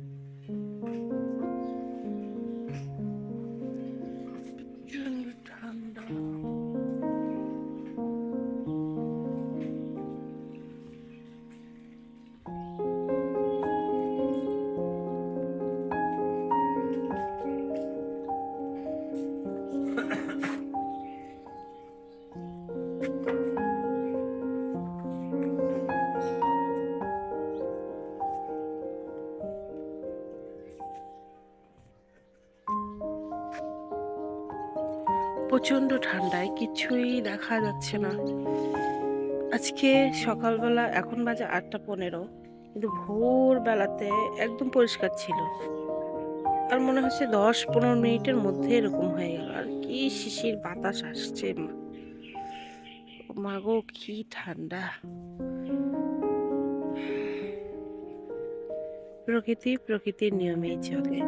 Mm-hmm. প্রচণ্ড ঠান্ডায় কিছুই দেখা যাচ্ছে না। আজকে সকালবেলা এখন বাজে আটটা পনেরো, কিন্তু ভোরবেলাতে একদম পরিষ্কার ছিল। আর মনে হচ্ছে দশ পনেরো মিনিটের মধ্যে এরকম হয়ে গেল। আর কি শিশির বাতাস আসছে মাগো কি ঠান্ডা। প্রকৃতি প্রকৃতির নিয়মেই চলে।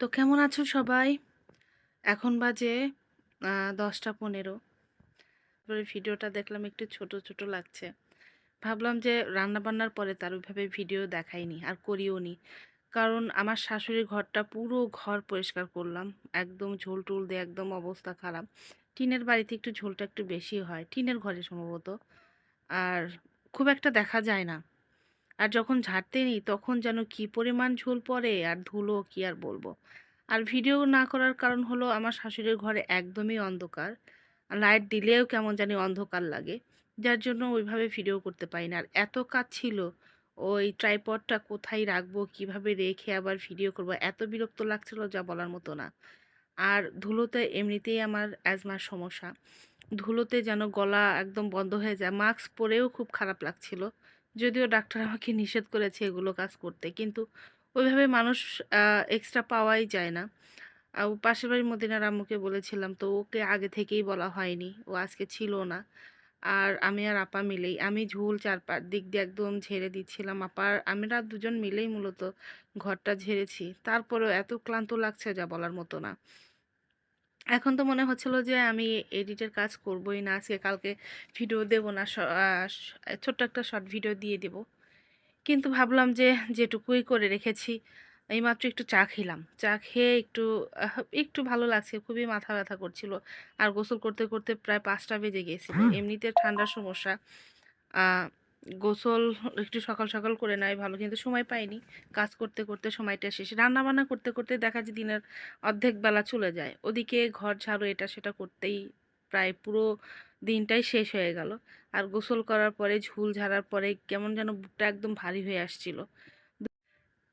তো কেমন আছো সবাই? এখন বাজে দশটা পনেরো। তারপরে ভিডিওটা দেখলাম একটু ছোট ছোট লাগছে। ভাবলাম যে রান্না বান্নার পরে তার ওইভাবে ভিডিও দেখাইনি, আর করিও নি। কারণ আমার শাশুড়ির ঘরটা পুরো ঘর পরিষ্কার করলাম। একদম ঝোল টুল দিয়ে একদম অবস্থা খারাপ। টিনের বাড়িতে একটু ঝোলটা একটু বেশি হয়, টিনের ঘরে সম্ভবত। আর খুব একটা দেখা যায় না। আর যখন ঝাড়তে নিই, তখন যেন কি পরিমাণ ঝোল পড়ে আর ধুলো কি আর বলব। আর ভিডিও না করার কারণ হলো আমার শাশুড়ির ঘরে একদমই অন্ধকার। লাইট দিলেও কেমন জানি অন্ধকার লাগে। যার জন্য ওইভাবে ভিডিও করতে পারি না। আর এত কাজ ছিল, ওই ট্রাইপডটা কোথায় রাখব, কীভাবে রেখে আবার ভিডিও করব, এত বিরক্ত লাগছিল যা বলার মতো না। আর ধুলোতে এমনিতেই আমার অ্যাজমার সমস্যা। ধুলোতে যেন গলা একদম বন্ধ হয়ে যায়, মাস্ক পরেও খুব খারাপ লাগছিল। যদিও ডাক্তার আমাকে নিষেধ করেছে এগুলো কাজ করতে। কিন্তু ওইভাবে মানুষ এক্সট্রা পাওয়াই যায় না। ও পাশের বাড়ির মদিনার আম্মুকে বলেছিলাম, তো ওকে আগে থেকেই বলা হয়নি। ও আজকে ছিল না। আর আমি আর আপা মিলেই। আমি ঝুল চারপার দিক দিয়ে একদম ঝেড়ে দিচ্ছিলাম। আপার আমরা দুজন মিলেই মূলত ঘরটা ঝেড়েছি। তারপরেও এত ক্লান্ত লাগছে যা বলার মতো না। এখন তো মনে হচ্ছিল যে আমি এডিটের কাজ করবই না আজকে কালকে ভিডিও দেব না ছোট্ট একটা শর্ট ভিডিও দিয়ে দেব। কিন্তু ভাবলাম যে যেটুকুই করে রেখেছি এইমাত্র একটু চা খেলাম। চা খেয়ে একটু একটু ভালো লাগছে খুবই মাথা ব্যথা করছিল। আর গোসল করতে করতে প্রায় পাঁচটা বেজে গিয়েছিল। এমনিতে ঠান্ডার সমস্যা গোসল একটু সকাল সকাল করে নেয়, ভালো। কিন্তু সময় পাইনি। কাজ করতে করতে সময়টা শেষ। রান্না বান্না করতে করতে দেখা যায় দিনের অর্ধেক বেলা চলে যায়। ওদিকে ঘর ঝাড়ু এটা সেটা করতেই প্রায় পুরো দিনটাই শেষ হয়ে গেল। আর গোসল করার পরে, ঝুল ঝাড়ার পরে কেমন যেন বুকটা একদম ভারী হয়ে আসছিল।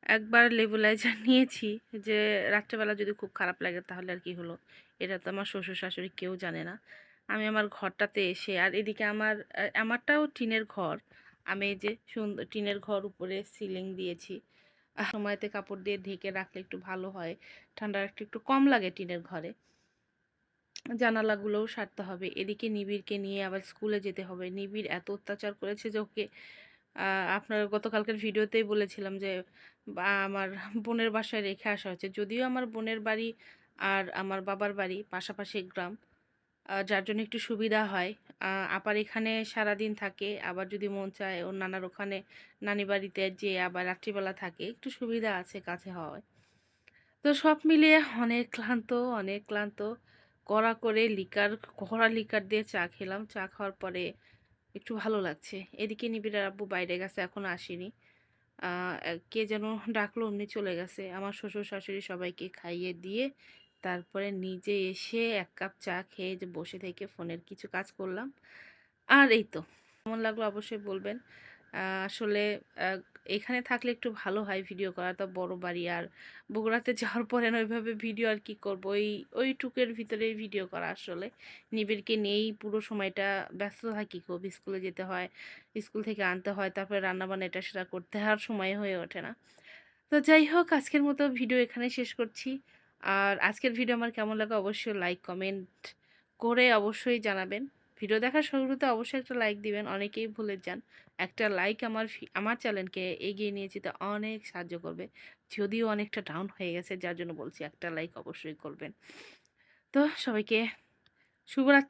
একবার লেবুলাইজার নিয়েছি যে, রাত্রেবেলা যদি খুব খারাপ লাগে তাহলে আর কি হলো? এটা তো আমার শ্বশুর শাশুড়ি কেউ জানে না। আমি আমার ঘরটাতে এসে, আর এদিকে আমার আমারটাও টিনের ঘর। আমি এই যে সুন্দর টিনের ঘর উপরে সিলিং দিয়েছি। সময়তে কাপড় দিয়ে ঢেকে রাখলে একটু ভালো হয়। ঠান্ডা একটু একটু কম লাগে টিনের ঘরে। জানালাগুলোও সারতে হবে। এদিকে নিবিড়কে নিয়ে আবার স্কুলে যেতে হবে। নিবিড় এত অত্যাচার করেছে যে ওকে আপনার গতকালকের ভিডিওতেই বলেছিলাম যে আমার বোনের বাসায় রেখে আসা হয়েছে। যদিও আমার বোনের বাড়ি আর আমার বাবার বাড়ি পাশাপাশি গ্রাম যার জন্য একটু সুবিধা হয়। আবার এখানে সারাদিন থাকে, আবার যদি মন চায় ওর নানার ওখানে নানি বাড়িতে যে আবার রাত্রিবেলা থাকে, একটু সুবিধা আছে কাছে হওয়ায়। তো সব মিলিয়ে অনেক ক্লান্ত অনেক ক্লান্ত। কড়া করে লিকার, কড়া লিকার দিয়ে চা খেলাম। চা খাওয়ার পরে একটু ভালো লাগছে। এদিকে নিবিড়ার আব্বু বাইরে গেছে এখনও আসেনি। কে যেন ডাকলো, অমনি চলে গেছে। আমার শ্বশুর শাশুড়ি সবাইকে খাইয়ে দিয়ে তারপরে নিজে এসে এক কাপ চা খেয়ে যে বসে থেকে ফোনের কিছু কাজ করলাম। আর এই তো, কেমন লাগল অবশ্যই বলবেন। আসলে এখানে থাকলে একটু ভালো হয় ভিডিও করা। তো বড় বাড়ি আর বগুড়াতে যাওয়ার পরে ওইভাবে ভিডিও আর কি করব? ওই ওই টুকের ভিতরেই ভিডিও করা আসলে। নিবিড়কে নিয়েই পুরো সময়টা ব্যস্ত থাকি। খুব স্কুলে যেতে হয়, স্কুল থেকে আনতে হয়, তারপরে রান্নাবান্না এটা সেটা করতে। আর সময় হয়ে ওঠে না। তো যাই হোক, আজকের মতো ভিডিও এখানে শেষ করছি। আর আজকের ভিডিও আমার কেমন লাগে অবশ্যই লাইক, কমেন্ট করে অবশ্যই জানাবেন। ভিডিও দেখার শুরুতে অবশ্যই একটা লাইক দিবেন, অনেকেই ভুলে যান। একটা লাইক আমার আমার চ্যানেলকে এগিয়ে নিয়ে যেতে অনেক সাহায্য করবে। যদিও অনেকটা ডাউন হয়ে গেছে, যার জন্য বলছি একটা লাইক অবশ্যই করবেন। তো সবাইকে শুভরাত্রি।